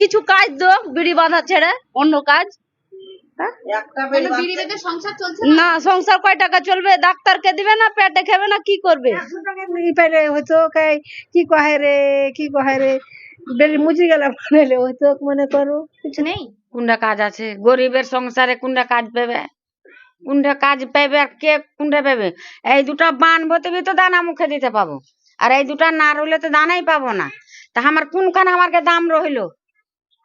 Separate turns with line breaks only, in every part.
কিছু কাজ দো বিড়ি বাঁধা ছেড়ে অন্য কাজ। হ্যাঁ?
কেন বিড়ি বেঁধে সংসার চলছে
না? সংসার কয় টাকা চলবে? ডাক্তারকে দিবে না পেটে খাবে না কি করবে?
হয়তো কি কহে রে কি কহে রে? মুজি হয়তো মনে করো।
কিছু নেই।
কোনটা কাজ আছে? গরিবের সংসারে কোনটা কাজ পাবে? কোনটা কাজ পাবে আর কে কোনটা পাবে? এই দুটা বানবো তবে তো দানা মুখে দিতে পাবো। আর এই দুটা না রইলে তো দানাই পাবো না। তা আমার কোনখানে আমাকে দাম রইল?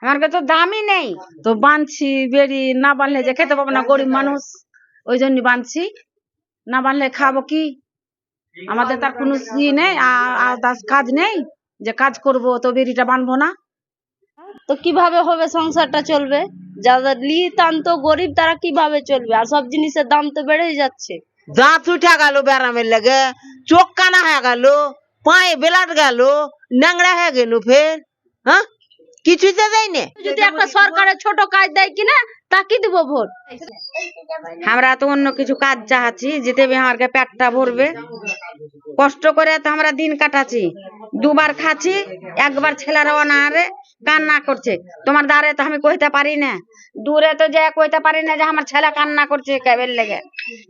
আমাকে তো দামই নেই।
তো বাঁধছি বেরি না বাঁধলে যে খেতে পাবো না গরিব মানুষ। ওই জন্য বাঁধছি না বাঁধলে খাব কি? আমাদের তার কোনো ই নেই আ- আর তার কাজ নেই যে কাজ করব তো বেরিটা বাঁধবো না। তো কীভাবে হবে সংসারটা চলবে? যাদের নিতান্ত গরিব তারা কীভাবে চলবে? আর সব জিনিসের দাম তো বেড়েই যাচ্ছে।
দাঁত উঠে গেল ব্যারামের লেগে চোখ কানা হয়ে গেল পায়ে বেলাট গেল ন্যাংরা হয়ে গেল ফের হ্যাঁ? কিছুই তো দেয় না
যদি একটা সরকারের ছোট কাজ দেয় কিনা তাকে দিব ভোট?
আমরা তো অন্য কিছু কাজ চাহাচ্ছি যেতে আমাকে পেটটা ভরবে। কষ্ট করে তো আমরা দিন কাটাচ্ছি। দুবার খাচ্ছি একবার ছেলেরা অনাহারে কান্না করছে। তোমার দ্বারে তো আমি কইতে পারি না। দূরে তো যে কইতে পারি না যে আমার ছেলে কান্না করছে কেবের লেগে।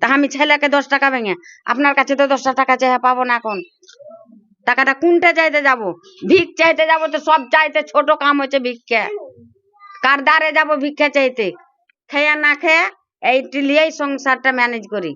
তা আমি ছেলেকে দশ টাকা ভেঙে আপনার কাছে তো দশটা টাকা চেয়ে পাবো না এখন। টাকাটা কোনটা চাইতে যাব? ভিক চাইতে যাব তো সব চাইতে ছোট কাম হচ্ছে ভিক্ষা। কার দ্বারে যাব ভিক্ষা চাইতে? খেয়া না খেয়া এইটি লিয়েই সংসারটা ম্যানেজ করি।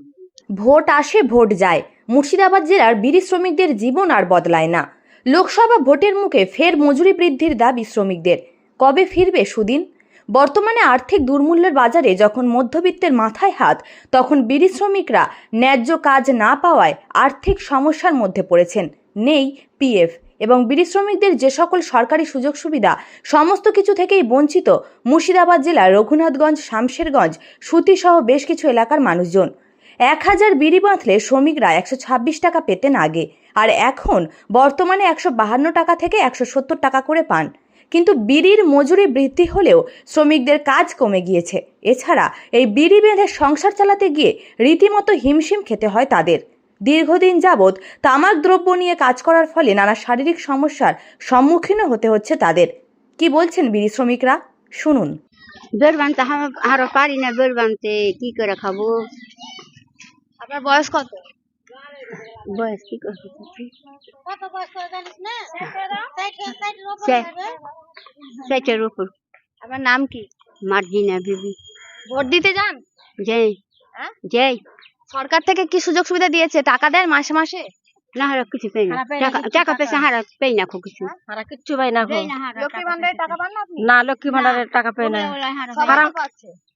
ভোট আসে, ভোট যায়। মুর্শিদাবাদ জেলার বিড়ি শ্রমিকদের জীবন আর বদলায় না। লোকসভা ভোটের মুখে ফের মজুরি বৃদ্ধির দাবি শ্রমিকদের। কবে ফিরবে সুদিন? বর্তমানে আর্থিক দুর্মূল্যের বাজারে যখন মধ্যবিত্তের মাথায় হাত, তখন বিড়ি শ্রমিকরা ন্যায্য কাজ না পাওয়ায় আর্থিক সমস্যার মধ্যে পড়েছেন। নেই পিএফ। এবং বিড়ি শ্রমিকদের যে সকল সরকারি সুযোগ সুবিধা সমস্ত কিছু থেকেই বঞ্চিত মুর্শিদাবাদ জেলার রঘুনাথগঞ্জ, শামশেরগঞ্জ, সুতিসহ বেশ কিছু এলাকার মানুষজন। এক হাজার বিড়ি বাঁধলে শ্রমিকরা একশো ছাব্বিশ টাকা পেতেন আগে, আর এখন বর্তমানে একশো বাহান্ন টাকা থেকে একশো সত্তর টাকা করে পান। কিন্তু বিড়ির মজুরি বৃদ্ধি হলেও শ্রমিকদের কাজ কমে গিয়েছে। এছাড়া এই বিড়ি বেঁধে সংসার চালাতে গিয়ে রীতিমতো হিমশিম খেতে হয় তাদের। দীর্ঘদিন যাবৎ তামাক দ্রব্য নিয়ে কাজ করার ফলে নানা শারীরিক সমস্যার সম্মুখীনও হতে হচ্ছে তাদের। কি বলছেন বিড়ি শ্রমিকরা? শুনুন।
বের বানতে আরও পারি না বের বানতে কি করে খাব?
আপনার বয়স কত?
বয়স কি সেটার উপর
আপনার নাম কি?
মার্জিনা বিবি।
ভোট দিতে যান?
যাই।
হ্যাঁ? সরকার থেকে কি সুযোগ সুবিধা দিয়েছে? টাকা দেন মাসে মাসে?
না হারা কিছু পাই না।
হারা
টাকা। পয়সা হারা পাই না কিছু।
হারা কিচ্ছু পাই না।
লক্ষ্মী ভান্ডারের টাকা পান না আপনি?
না লক্ষ্মী ভান্ডারের টাকা পাই না।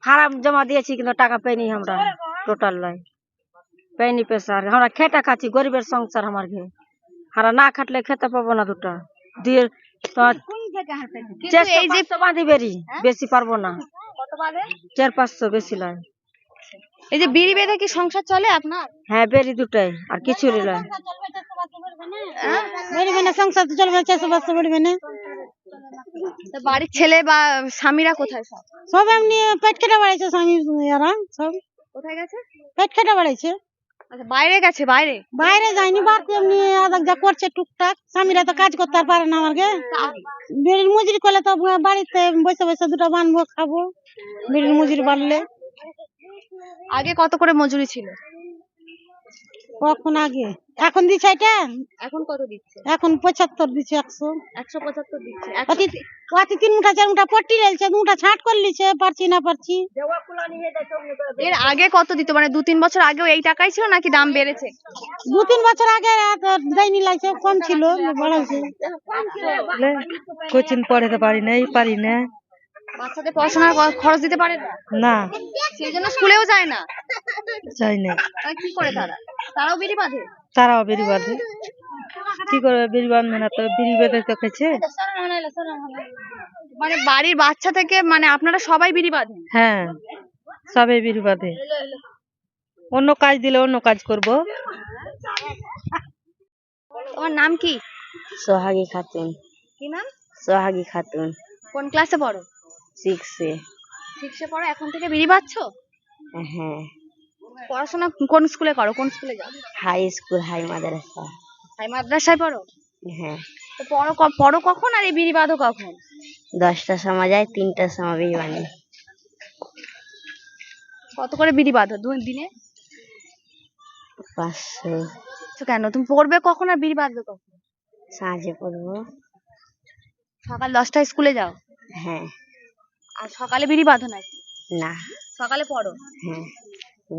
ফার্ম জমা দিয়েছি কিন্তু টাকা পাইনি আমরা টোটাল লাই পাইনি পয়সা আর আমরা খেটা খাচ্ছি গরিবের সংসার আমার ঘে হারা না খাটলে খেতে পাবো না দুটা। দিয়ে তোমার
কিন্তু এই যে
পাঁচশো বাঁধি বেরি বেশি পারব না।
কত পাবে
চার পাঁচশো বেশি লয়।
এই যে বিড়ি বেঁধে কি সংসার চলে আপনার?
হ্যাঁ বেরি দুটাই আর কিছু লয়
বেরবে না? সংসার তো চলবে চাষবাস তো বেরবে না।
তা বাড়ির ছেলে বা স্বামীরা কোথায় সব?
সব এমনি পেট কেটে বাড়াইছে স্বামী এরা সব।
কোথায় গেছে?
পেট কেটে বাড়াইছে।
আচ্ছা বাইরে গেছে বাইরে?
বাইরে যায়নি বাড়তে এমনি আদাক যা করছে টুকটাক স্বামীরা তো কাজ করতে আর পারে না আমাকে। বেড়ির মজুরি করলে তো বাড়িতে বসে বসে দুটো বানবো খাব। বেড়ির মজুরি বাড়লে।
আগে কত করে মজুরি ছিল?
কখন আগে? এখন দিচ্ছে এটা?
এখন কত দিচ্ছে?
এখন পঁচাত্তর দিচ্ছে একশো।
একশো পঁচাত্তর দিচ্ছে।
অতি অতি তিন মুঠা চার মুঠা পট্টি রেলছে মুঠা ছাট করে লিছে পারছি না পারছি।
এর আগে কত দিত? মানে দু তিন বছর আগেও এই টাকাই ছিল নাকি দাম বেড়েছে?
দু তিন বছর আগে দেয়নি লাগছে কম ছিল বাড়াইছে
কোচিং পড়াতে পারি না এই পারি না।
বাচ্চাদের পড়াশোনার খরচ দিতে পারে না।
না।
সেই জন্য স্কুলেও যায় না।
চাই না।
তাহলে কি করে তারা? তারাও বিড়ি বাঁধে?
তারাও বেরি বাঁধে। কি করবে বেরি বাঁধবে না? তো বিড়ি বেঁধে তো খেছে
মানে বাড়ির বাচ্চা থেকে মানে আপনারা সবাই বিড়ি বাঁধেন?
হ্যাঁ সবাই বিড়ি বাঁধে। অন্য কাজ দিলে অন্য কাজ করব।
তোমার নাম কি?
সোহাগী খাতুন।
কি নাম?
সোহাগী খাতুন।
কোন ক্লাসে পড়ো?
সিক্সে
সিক্সে পড়ো এখন থেকে বিড়ি বাঁধছো
হ্যাঁ।
পড়াশোনা কোন স্কুলে করো? কোন স্কুলে যাও?
হাই স্কুল হাই মাদ্রাসা।
হাই মাদ্রাসায় পড়ো?
হ্যাঁ।
তো পড়ো ক- পড়ো কখন আর এই বিড়ি বাঁধো কখন?
দশটার সময় যায় তিনটার সময় বিয়ে বানি
কত করে বিড়ি বাঁধো? দু- দিনে?
পাঁচশো।
তো কেন? তুমি পড়বে কখন আর বিড়ি বাঁধবে কখন?
সাঁঝে পড়ব।
সকাল দশটায় স্কুলে যাও?
হ্যাঁ।
আর সকালে বিড়ি বাঁধো নাকি?
না।
সকালে পড়ো?
হ্যাঁ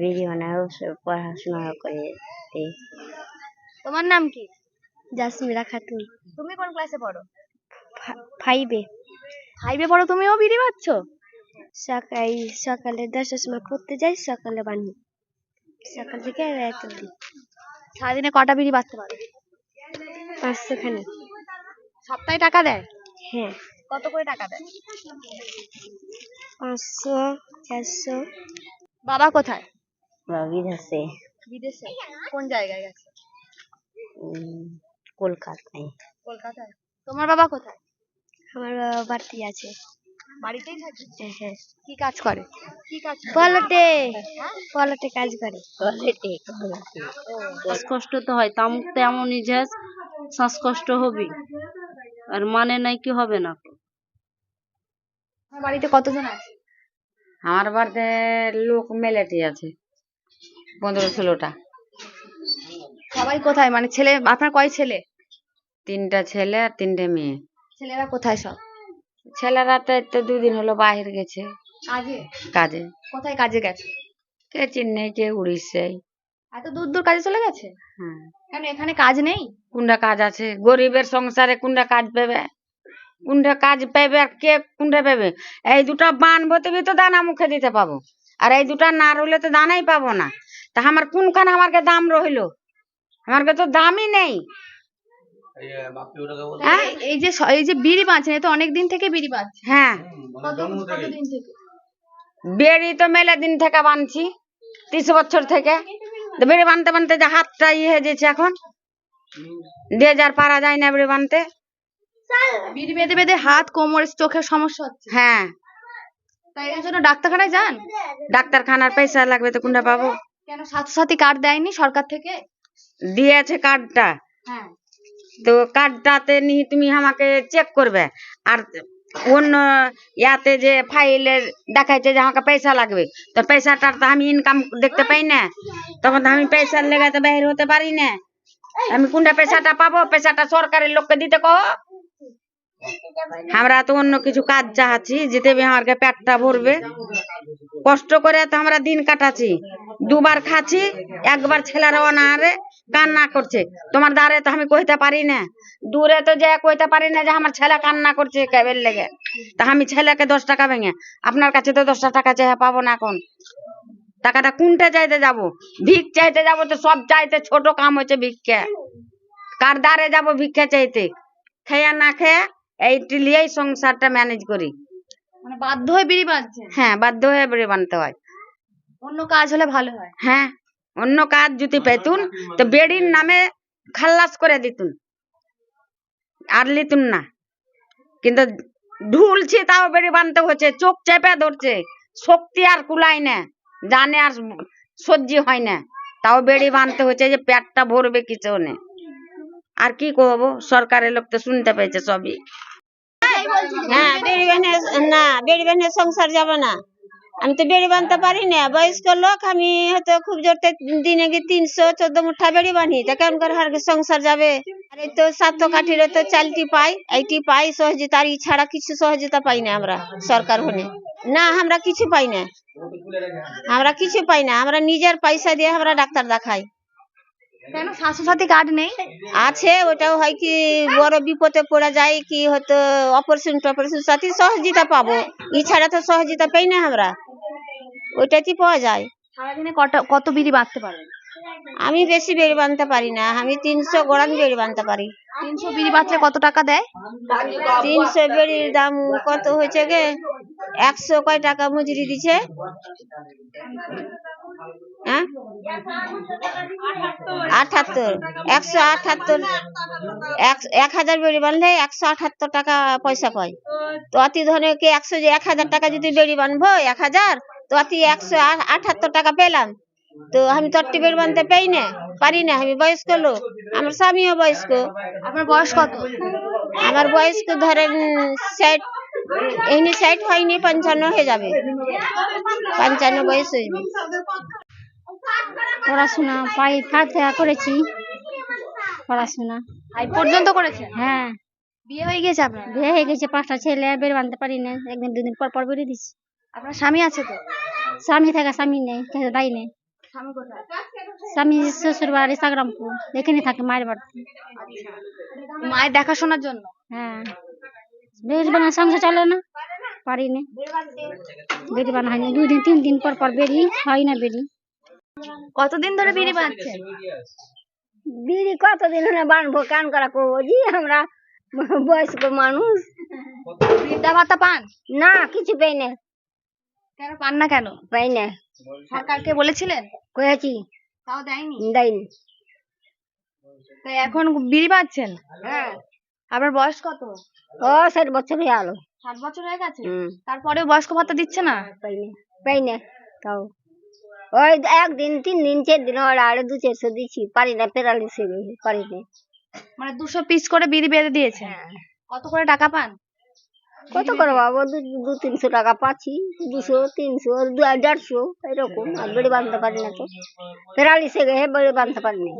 বিড়ি বানাও পড়াশোনা করে
তোমার নাম কি?
জাসমিরা খাতুন।
তুমি কোন ক্লাসে পড়ো?
ফাইভে
ফাইভে পড়ো তুমিও বিড়ি বাঁধছো?
সকাল সকালে দশটার সময় পড়তে যাই সকালে বানি সকাল থেকে রাত অব্দি
সারাদিনে কটা বিড়ি বাঁধতে পারো?
পাঁচশো খানে
সপ্তাহে টাকা দেয়?
হ্যাঁ।
কত করে টাকা দেয়?
পাঁচশো চারশো।
বাবা কোথায়?
আছে
বিদেশে। কোন জায়গায় গেছে?
কলকাতায়।
কলকাতায়? তোমার বাবা কোথায়?
আমার বাবা বাড়তি আছে।
বাড়িতেই থাকে?
হ্যাঁ
কি কাজ করে? কি কাজ
পলটে পলটে কাজ করে। পলটে
শ্বাসকষ্ট তো হয় তামুক তো এমনই যে শ্বাসকষ্ট হবে আর মানে নাই কি হবে না?
তোমার বাড়িতে কতজন আছে?
আমার বাড়িতে লোক মেলেটি আছে পনেরো ষোলোটা।
সবাই কোথায়? মানে ছেলে আপনার কয় ছেলে?
তিনটা ছেলে আর তিনটে মেয়ে।
ছেলেরা কোথায় সব?
ছেলেরা তো এই তো দুদিন হলো বাহির গেছে।
কাজে?
কাজে।
কোথায় কাজে গেছে?
কে চেন্নাই কে উড়িষ্যায়।
এত দূর দূর কাজে চলে গেছে?
হ্যাঁ।
কেন এখানে কাজ নেই?
কোনটা কাজ আছে? গরিবের সংসারে কোনটা কাজ পাবে? কোনটা কাজ পাবে আর কে কোনটা পাবে এই দুটা বানবো ভতবি তো দানা মুখে দিতে পাবো। আর এই দুটা না রইলে তো দানাই পাবো না। তা আমার কোনখানে আমাকে দাম রইল? আমাকে তো দামই নেই। হ্যাঁ?
এই- এই যে এই যে বিড়ি এ তো অনেক দিন থেকে বিড়ি বাঁধছে
হ্যাঁ।
থেকে।
বেড়ি তো মেলা দিন থেকে বানছি ত্রিশ বছর থেকে। তো বেড়ি বানতে বানতে যে হাতটা ইয়ে হয়ে যাচ্ছে এখন। দিয়ে যার পারা যায় না বেড়ি বানতে।
বিড়ি বেঁধে বেঁধে হাত কোমর চোখের সমস্যা হচ্ছে।
হ্যাঁ।
তাই এর জন্য ডাক্তারখানায় যান?
ডাক্তারখানার পয়সা লাগবে তো কোনটা পাবো?
কেন স্বাস্থ্যসাথী কার্ড দেয়নি সরকার থেকে?
দিয়েছে কার্ডটা।
হ্যাঁ।
তো কার্ডটাতে নিয়ে তুমি আমাকে চেক করবে। আর অন্য ইয়াতে যে ফাইলের দেখাইছে যে আমাকে পয়সা লাগবে। তো পয়সাটার তো আমি ইনকাম দেখতে পাই না। তখন তো আমি পয়সার লেগে তো বাইরে হতে পারি না। আমি কোনটা পয়সাটা পাবো? পয়সাটা সরকারের লোককে দিতে কহ আমরা তো অন্য কিছু কাজ চাহাচ্ছি, যেতে আমাকে পেটটা ভরবে। কষ্ট করে তো আমরা দিন কাটাচ্ছি। দুবার খাচ্ছি, একবার ছেলেরা অনাহারে কান্না করছে। তোমার দ্বারে তো আমি কইতে পারি না। দূরে তো যে কইতে পারি না যে আমার ছেলে কান্না করছে কেবের লেগে। তা আমি ছেলেকে দশ টাকা ভেঙে, আপনার কাছে তো দশটা টাকা চেয়ে পাবো না এখন। টাকাটা কোনটা চাইতে যাব? ভিক চাইতে যাব তো সব চাইতে ছোট কাম হচ্ছে ভিক্ষা। কার দ্বারে যাব ভিক্ষা চাইতে? খেয়ে না খেয়ে এইটি লিয়েই সংসারটা ম্যানেজ করি।
মানে বাধ্য হয়ে বিড়ি বাঁধছে
হ্যাঁ বাধ্য হয়ে বেড়ে বানতে হয়।
অন্য কাজ হলে ভালো হয়।
হ্যাঁ অন্য কাজ যদি পেতুন তো বেড়ির নামে খাল্লাস করে দিতুন। আর লিতুন না। কিন্তু ঢুলছি তাও বেড়ি বানতে হচ্ছে চোখ চেপে ধরছে। শক্তি আর কুলাই না জানে আর সহ্য হয় না। তাও বেড়ি বানতে হচ্ছে যে পেটটা ভরবে কিছু নেই আর কি করব? সরকারের লোক তো শুনতে পেয়েছে সবই।
হ্যাঁ না। সংসার যাবে না। আমি তো বেড়ি বানতে পারি না। বয়স্ক লোক আমি হয়তো খুব জোরতে দিনে গিয়ে তিনশো চোদ্দ মুঠা বেড়ি বানি। তা কেমন করে হার সংসার যাবে? আর এই তো সাত কাঠিরে তো চালটি পাই এইটি পাই সহযোগিতা আর ছাড়া কিছু সহযোগিতা পাই না আমরা সরকার হনে না আমরা কিছু পাই না। আমরা কিছু পাই না। আমরা নিজের পয়সা দিয়ে আমরা ডাক্তার দেখাই।
কেন? স্বাস্থ্যসাথী কার্ড নেই?
আছে ওটাও হয় কি বড় বিপদে পড়ে যায় কি হয়তো অপারেশন টপারেশন সাথে সহযোগিতা পাবো। এছাড়া তো সহযোগিতা পাই না আমরা। ওইটাতেই পাওয়া যায়?
সারাদিনে কত কত বিড়ি বাঁধতে পারেন?
আমি বেশি বেড়ি বানতে পারি না আমি তিনশো গোড়ান বেড়ি বানতে পারি।
তিনশো বিড়ি বাঁধলে কত টাকা দেয়?
তিনশো বেড়ির দাম কত হয়েছে গে? একশো কয় টাকা মজুরি দিছে। আঠাত্তর। একশো আঠাত্তর। এক- হাজার বেড়ি বানলে একশো আঠাত্তর টাকা পয়সা পাই তো অতি একশো এক হাজার টাকা যদি বেড়ি বানবো এক হাজার তো অতি একশো আঠাত্তর টাকা পেলাম। তো আমি তো অতি বেড়ি বানতে পাই না পারি না। আমি বয়স্ক লোক। আমার স্বামীও বয়স্ক।
আপনার বয়স কত?
আমার বয়স তো ধরেন ষাট এমনি ষাট হয়নি পঞ্চান্ন হয়ে যাবে। পঞ্চান্ন বয়স হয়ে যাবে
পড়াশোনা পাই ফাঁক করেছি পড়াশোনা
এই পর্যন্ত করেছেন
হ্যাঁ।
বিয়ে হয়ে গেছে আপনার
বিয়ে হয়ে গেছে পাঁচটা ছেলে বের বাঁধতে পারি না একদিন দুদিন পর পর বেরিয়ে দিচ্ছি
আপনার স্বামী আছে তো?
স্বামী থাকা স্বামী নেই দায়ী নেই।
স্বামী
শ্বশুর বাড়ি সাগরামপুর এখানে থাকে মায়ের বাড়িতে
মায়ের দেখাশোনার জন্য?
হ্যাঁ। বেরি বানা সংসার চলে না? পারি না। বেরি বানা হয় না দুই দিন তিন দিন পর পর বেরি হয় না বেরি।
কতদিন ধরে বিড়ি বাঁধছেন?
বিড়ি কতদিন হলে বানবো কান করা করব জি আমরা বয়স্ক মানুষ।
বৃদ্ধা ভাতা পান?
না কিছু পাই না।
কেন পান না কেন?
পাই না।
সরকারকে বলেছিলেন?
কয়েছি।
তাও দেয়নি?
দেয়নি।
তো এখন বিড়ি বাঁধছেন?
হ্যাঁ।
আপনার বয়স কত?
ও ষাট বছর হয়ে গেল।
ষাট বছর হয়ে গেছে? তারপরেও বয়স্ক ভাতা দিচ্ছে না?
পাই না তাও। ওই একদিন তিন দিন চার দিন ওরা আড়ে দু চারশো দিচ্ছি পারি না পেরালিসে পারি না।
মানে দুশো পিস করে বিড়ি বেঁধে দিয়েছে? কত করে টাকা পান?
কত করে বাবা দু দু তিনশো টাকা পাচ্ছি। দুশো তিনশো দু দেড়শো এরকম। আর বেড়ে বাঁধতে পারি না তো। পেরালিসে গেছে বেড়ে বাঁধতে পারি না।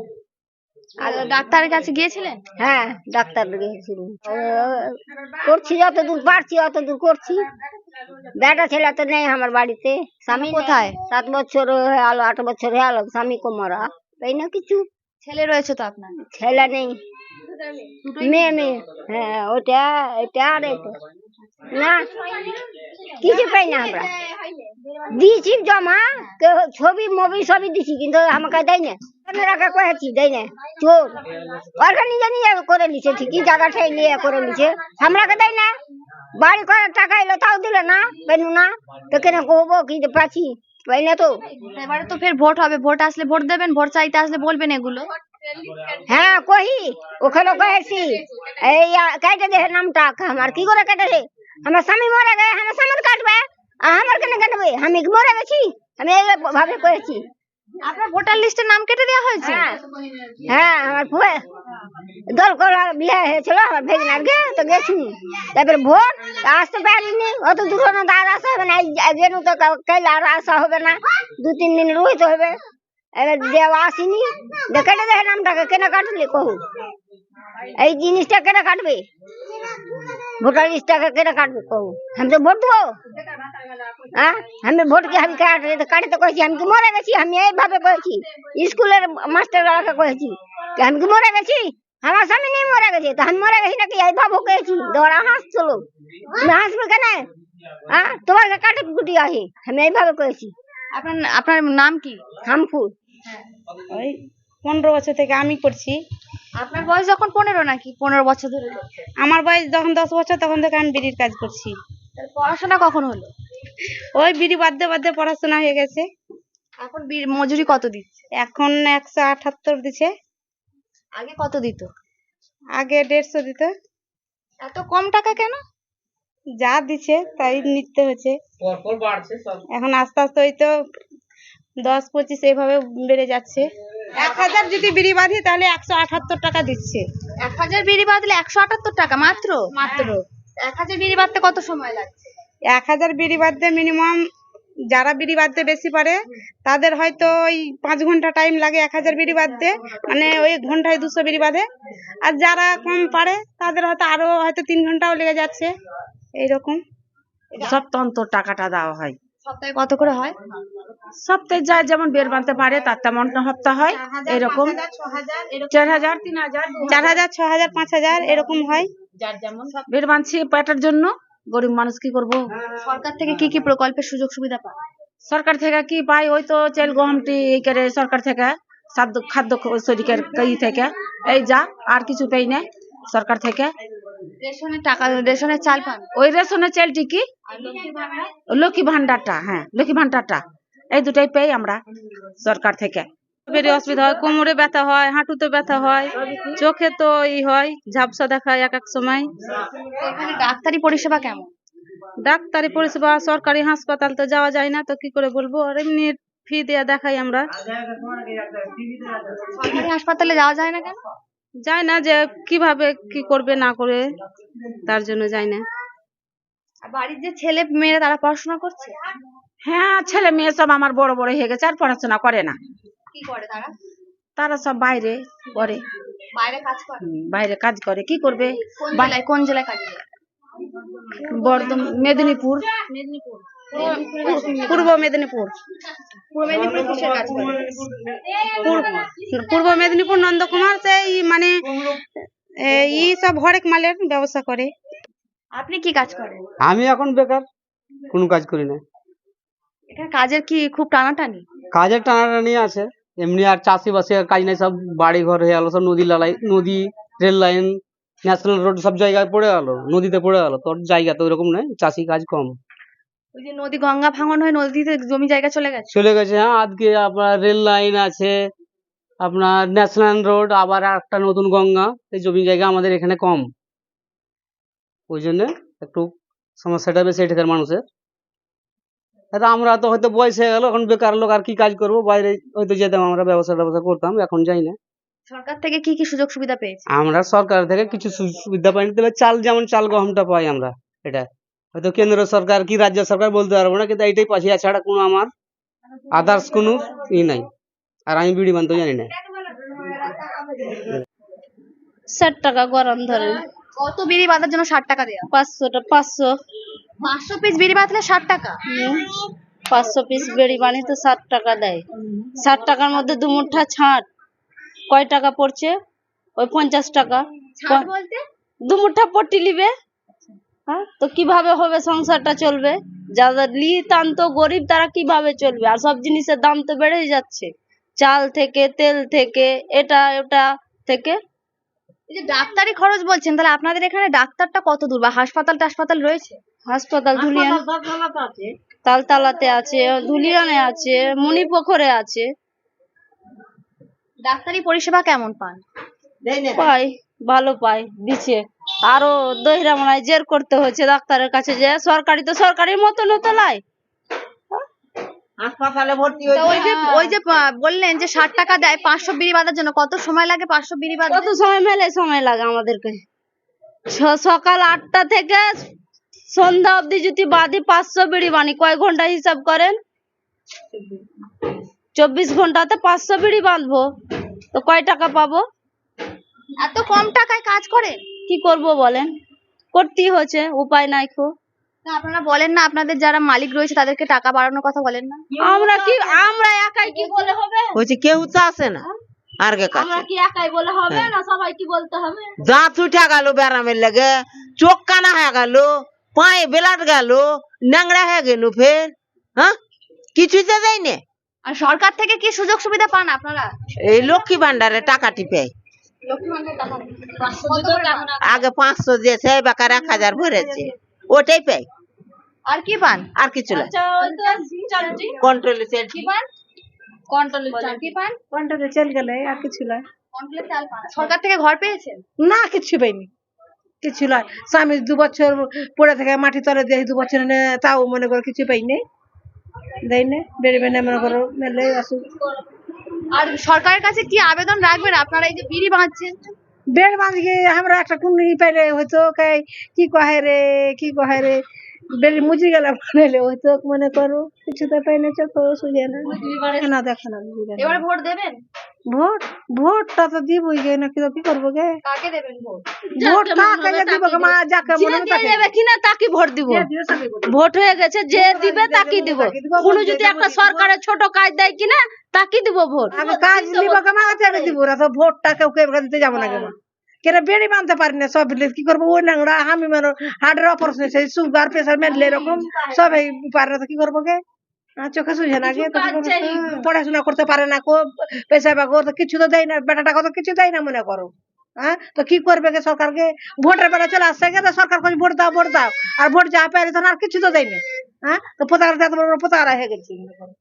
আর ডাক্তারের কাছে গিয়েছিলেন?
হ্যাঁ ডাক্তার গেছিল করছি যত দূর পারছি অত দূর করছি। বেটা ছেলে তো নেই আমার বাড়িতে। স্বামী
কোথায়?
সাত বছর হয়ে গেল আট বছর হয়ে গেল স্বামী কোমরা। তাই না কিছু?
ছেলে রয়েছে তো আপনার?
ছেলে নেই। মেয়ে মেয়ে। হ্যাঁ ওটা এটা আর এটা। না। কিছু পাই না আমরা। দিয়েছি জমা ছবি মবি সবই দিছি, কিন্তু আমাকে দেয় না। করে টাকা এলো, তাও দিলে না না। তো কেন কি পাচ্ছি? তো।
এবারে তো ফের ভোট হবে। ভোট আসলে ভোট দেবেন, ভোট চাইতে আসলে বলবেন এগুলো।
হ্যাঁ কহি ওখানে কহেছি এই আ- কেটে দে নামটা আমার কি করে কেটে দে আমার স্বামী মরে গে আমার স্বামীর কাটবে আর আমার কেন কাটবে আমি কি মরে গেছি আমি এই ভাবে করেছি
আপনার ভোটার লিস্টের নাম কেটে দেওয়া হয়েছে
হ্যাঁ হ্যাঁ আমার ফুয়ে দল করা বিয়ে হয়েছিল আমার ভেগনার গে তো গেছি তারপরে ভোট আসতে পারিনি অত দূর না আর আসা হবে না এই গেনু তো কা- কাল আর আসা হবে না দু তিন দিন রইতে হবে এবার দেওয়া আসিনি দেখে দে নামটাকে কেন কাটলি কহু এই জিনিসটা কেন কাটবে ভোটার লিস্টটাকে কেন কাটবে কহু আমি তো ভোট দেবো হ্যাঁ আমি ভোট কে আমি কাটে তো কাটে তো কয়েছি আমি কি মরে গেছি আমি এইভাবে কয়েছি স্কুলের মাস্টার গুলাকে কয়েছি যে আমি কি মরে গেছি আমার স্বামী নেই মরে গেছে তো আমি মরে গেছি নাকি এইভাবে কয়েছি দৌড়া হাসছিল তুমি হাসবে কেন হ্যাঁ তোমার কাটে গুটি আহি আমি এইভাবে কয়েছি
আপনার আপনার নাম কি
হামফুল
ওই পনেরো বছর থেকে আমি করছি
আপনার বয়স যখন পনেরো নাকি? পনেরো বছর ধরে
আমার বয়স যখন দশ বছর তখন থেকে আমি বিড়ির কাজ করছি।
পড়াশোনা কখন হলো?
ওই বিড়ি বাদতে বাদতে পড়াশোনা হয়ে গেছে।
এখন বিড়ি মজুরি কত দিচ্ছে?
এখন একশো আঠাত্তর দিছে
আগে কত দিত?
আগে দেড়শো দিত।
এত কম টাকা কেন?
যা দিছে তাই নিতে হচ্ছে। এখন আস্তে আস্তে ওই তো দশ পঁচিশ এইভাবে বেড়ে যাচ্ছে। এক হাজার যদি বিড়ি বাঁধি তাহলে একশো আঠাত্তর টাকা দিচ্ছে।
এক হাজার বিড়ি বাঁধলে একশো আটাত্তর টাকা মাত্র? মাত্র। এক হাজার বিড়ি বাঁধতে কত সময় লাগছে?
এক হাজার বিড়ি বাঁধতে মিনিমাম যারা বিড়ি বাঁধতে বেশি পারে তাদের হয়তো ওই পাঁচ ঘণ্টা টাইম লাগে এক হাজার বিড়ি বাঁধতে। মানে ওই ঘন্টায় দুশো বিড়ি বাঁধে। আর যারা কম পারে তাদের হয়তো আরও হয়তো তিন ঘন্টাও লেগে যাচ্ছে। এইরকম। সপ্তাহান্তর টাকাটা দেওয়া হয়।
সপ্তাহে কত করে হয়?
সপ্তাহে যা যেমন বের বাঁধতে পারে তার তেমন হপ্তাহ হয়। এরকম। চার হাজার তিন হাজার চার হাজার। ছ হাজার পাঁচ হাজার এরকম হয়। বের বাঁধছি পেটার জন্য গরিব মানুষ কি করব?
সরকার থেকে কি কি প্রকল্পের সুযোগ সুবিধা পায়?
সরকার থেকে কি পাই? ওই তো চাল গহমটি এই করে সরকার থেকে খাদ্য খাদ্য শরীরের থেকে। এই যা আর কিছু পাই না সরকার থেকে।
রেশনের টাকা রেশনের চাল পান।
ওই রেশনের চালটি কি? লক্ষ্মী ভান্ডারটা হ্যাঁ লক্ষ্মী ভান্ডারটা এই দুটাই পাই আমরা সরকার থেকে। বেরি অসুবিধা হয় কোমরে ব্যথা হয় হাঁটুতে ব্যথা হয় চোখে তো ই হয় ঝাপসা দেখায় এক এক সময়।
এখানে ডাক্তারি পরিষেবা কেমন?
ডাক্তারি পরিষেবা সরকারি হাসপাতাল তো যাওয়া যায় না তো কি করে বলব? আর এমনি ফি দিয়ে দেখাই আমরা।
সরকারি হাসপাতালে যাওয়া যায় না কেন?
যাই না যে কীভাবে কি করবে না করে তার জন্য যায় না।
আর বাড়ির যে ছেলে মেয়েরা তারা পড়াশোনা করছে?
হ্যাঁ ছেলে মেয়ে সব আমার বড় বড় হয়ে গেছে আর পড়াশোনা করে না।
কি করে তারা?
তারা সব বাইরে করে।
বাইরে কাজ করে?
বাইরে কাজ করে। কি করবে?
কোন জেলায় কোন জেলায় কাজ করে?
বর্ধমান মেদিনীপুর।
মেদিনীপুর।
পূর্ব মেদিনীপুরে।
পূর্ব মেদিনীপুর নন্দকুমার সেই মানে ই সব হরেক মালের ব্যবসা করে।
আপনি কি কাজ করেন?
আমি এখন বেকার কোনো কাজ করি না।
এখানে কাজের কি খুব টানাটানি?
কাজের টানাটানি আছে। এমনি আর চাষিবাসী আর কাজ নাই সব বাড়ি ঘর হয়ে গেল সব নদী লালাই নদী রেল লাইন ন্যাশনাল রোড সব জায়গায় পড়ে গেল নদীতে পড়ে গেল। তোর জায়গা তো ওরকম নয় চাষি কাজ কম।
ওই যে নদী গঙ্গা ভাঙন হয়ে নদীতে জমি জায়গা চলে গেছে?
চলে গেছে হ্যাঁ। আজকে আপনার রেল লাইন আছে আপনার ন্যাশনাল রোড আবার একটা নতুন গঙ্গা। এই জমি জায়গা আমাদের এখানে কম। ওই জন্য একটু সমস্যাটা বেশি এখানকার মানুষের। হয়তো আমরা তো হয়তো বয়স হয়ে গেল এখন বেকার লোক আর কি কাজ করব? বাইরে হয়তো যেতাম আমরা ব্যবসা ট্যাবসা করতাম এখন যাই না।
সরকার থেকে কি কি সুযোগ সুবিধা পেয়েছে?
আমরা সরকার থেকে কিছু সুবিধা পাইনি তবে চাল যেমন চাল গহমটা পাই আমরা এটা। হয়তো কেন্দ্র সরকার কি রাজ্য সরকার বলতে পারব না কিন্তু এইটাই পাচ্ছি এছাড়া কোনো আমার আদার্স কোনো ই নাই। আর আমি বিড়ি বানতেও জানি না।
ষাট টাকা গরম ধরে।
কত বিড়ি বাঁধার জন্য ষাট টাকা দেওয়া
পাঁচশোটা পাঁচশো।
পাঁচশো পিস বিড়ি বাঁধলে ষাট টাকা?
পাঁচশো পিস বেড়ি বানি তো ষাট টাকা দেয়। ষাট টাকার মধ্যে দু মুঠা ছাট। কয় টাকা পড়ছে? ওই পঞ্চাশ টাকা।
ছাড় বলতে?
দু মুঠা পট্টি নিবে। হ্যাঁ? তো কীভাবে হবে সংসারটা চলবে? যারা নিতান্ত গরিব তারা কীভাবে চলবে? আর সব জিনিসের দাম তো বেড়েই যাচ্ছে। চাল থেকে তেল থেকে এটা ওটা থেকে।
এই যে ডাক্তারি খরচ বলছেন তাহলে আপনাদের এখানে ডাক্তারটা কত দূর? বা হাসপাতাল টাসপাতাল রয়েছে?
হাসপাতাল ধুলিয়ান তালতালাতে আছে ধুলিয়ানে আছে মণিপুখরে আছে।
ডাক্তারি পরিষেবা কেমন পান?
পাই ভালো পাই দিচ্ছে আরও দহিরা মনে হয় জের করতে হচ্ছে ডাক্তারের কাছে যে সরকারি তো সরকারি মতন হতে লাই।
হাসপাতালে ভর্তি
ওই যে ওই যে বললেন যে ষাট টাকা দেয় পাঁচশো বিড়ি বাঁধার জন্য। কত সময় লাগে পাঁচশো বিড়ি
কত সময় মেলে? সময় লাগে আমাদেরকে। সকাল আটটা থেকে সন্ধ্যা অবধি যদি বাদি পাঁচশো বিড়ি বানি কয় ঘণ্টা হিসাব করেন? চব্বিশ ঘন্টাতে পাঁচশো বিড়ি বাঁধবো। তো কয় টাকা পাবো?
এত কম টাকায় কাজ করেন
কি করব বলেন? করতেই হচ্ছে উপায় নাই খো
আপনারা বলেন না আপনাদের যারা মালিক রয়েছে তাদেরকে টাকা বাড়ানোর কথা বলেন না।
আমরা কি আমরা একাই কি বলে হবে?
বলছি কেউ তো আসে না আর কে কাছে?
আমরা কি একাই বলে হবে না সবাই কি বলতে হবে?
দাঁত উঠে গেল ব্যারামের লেগে চোখ কানা হয়ে গেল পায়ে বেলাট গেল ন্যাংরা হয়ে গেল ফের হ্যাঁ? কিছুই তো দেয় না
আর সরকার থেকে কি সুযোগ সুবিধা পান আপনারা?
এই লক্ষ্মী ভান্ডারে টাকা টিপে। আগে পাঁচশো দিয়েছে বেকার এক হাজার ভরেছে। ওটাই পাই।
আর কি পান?
আর কিছু না।
আচ্ছা ওই তো চারটি।
কন্ট্রোলে
কি পান? কন্ট্রোলের চাল। কি পান?
কন্ট্রোলে চল গেলে আর কিছু নয়
কন্ট্রোলের চাল পান। সরকার থেকে ঘর পেয়েছেন?
না কিছু পাইনি। কিছু নয় স্বামী দু বছর পড়ে থেকে মাটি তলে দিয়ে দু বছর তাও মনে করো কিছু পাইনি। দেয় না বেরোবে না মনে করো মেলে আসুক।
আর সরকারের কাছে কি আবেদন রাখবেন? আপনারা এই যে বিড়ি বাঁধছেন।
বেড় বাঁধিয়ে আমরা একটা কুন্ডি পাইলে হয়তো কাই কি কহে রে কি কহে রে? বেড়ি মুজি গেলাম বানাইলে হয়তো মনে করো কিছু তো পাই না চোখ সুঝে না। না দেখো না।
এবারে ভোট দেবেন?
ভোট ভোটটা তো দিবই গে না কিন্তু কি করব গে?
কাকে দেবেন ভোট?
ভোট কাকে যে দিব গে? মা যাকে
যে
মনে হবে
দিয়ে
তাকে।
যাবে কিনা তাকে ভোট দিব। ভোট হয়ে গেছে যে দিবে তাকে দিব। কোনো যদি একটা সরকারের ছোট কাজ দেয় কিনা তাকে দিব ভোট।
আমি কাজ নিব গে মা আমি দিব না তো ভোটটা কেউ কেউ দিতে যাব না গে মা। কেন বেড়ি বাঁধতে পারি না সব মিলে কি করব? ওই নাংরা আমি মানে হার্টের অপারেশন হয়েছে সুগার প্রেশার মেডলে এরকম সব এই পারে না তো কি করব গে? আহ, চোখে সুঝে না গে তো কি করব? হ্যাঁ, পড়াশোনা করতে পারে না কো পেশা তো কিছু তো দেয় না বেটাটা কত কিছু দেয় না মনে করো। হ্যাঁ তো কি করবে গে সরকারকে? ভোটের বেলা চলে আসছে গে সরকার কাছে ভোট দাও ভোট দাও। আর ভোট যা পারে তখন আর কিছু তো দেয় না। হ্যাঁ তো পোতারা এত বড় পোতারা হয়ে গেছে মনে করো।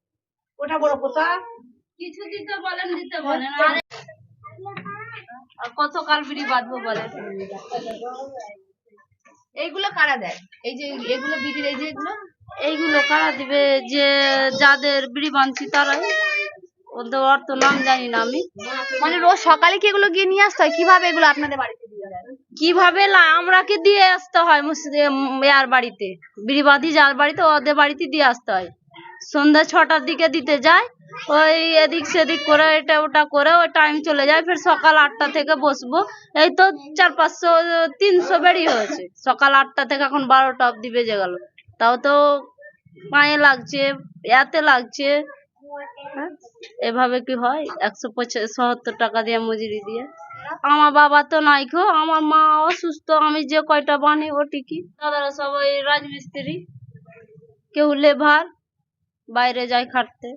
ওটা বড় পোতা?
কিছু দিতে বলেন দিতে বলেন। আর কত কাল বিড়ি বাঁধবো বলেন?
এইগুলো কারা দেয়? এই যে এগুলো বিড়ির এই যে এগুলো?
এইগুলো কারা দিবে যে যাদের বিড়ি বাঁধছি তারাই? ওদের অর্থ নাম জানি না আমি।
মানে রোজ সকালে কি এগুলো গিয়ে নিয়ে আসতে হয়? কীভাবে এগুলো আপনাদের বাড়িতে দিয়ে যায়?
কীভাবে লা- আমরাকে দিয়ে আসতে হয় মুসলিম ইয়ার বাড়িতে। বিড়িবাদি যার বাড়িতে ওদের বাড়িতে দিয়ে আসতে হয়। সন্ধ্যা ছটার দিকে দিতে যায় ওই এদিক সেদিক করে এটা ওটা করে ওই টাইম চলে যায় ফের সকাল আটটা থেকে বসবো। এই তো চার পাঁচশো তিনশো বেড়ি হয়েছে। সকাল আটটা থেকে এখন বারোটা অব্দি বেজে গেল। তাও তো পায়ে লাগছে, এতে লাগছে। হ্যাঁ? এভাবে কি হয়? একশো পঁচাশ সত্তর টাকা দিয়ে মজুরি দিয়ে। আমার বাবা তো নাই খো আমার মা অসুস্থ, আমি যে কয়টা বানি ওটিকি দাদারা সবাই রাজমিস্ত্রি, কেউ লেবার, বাইরে যায় খাটতে।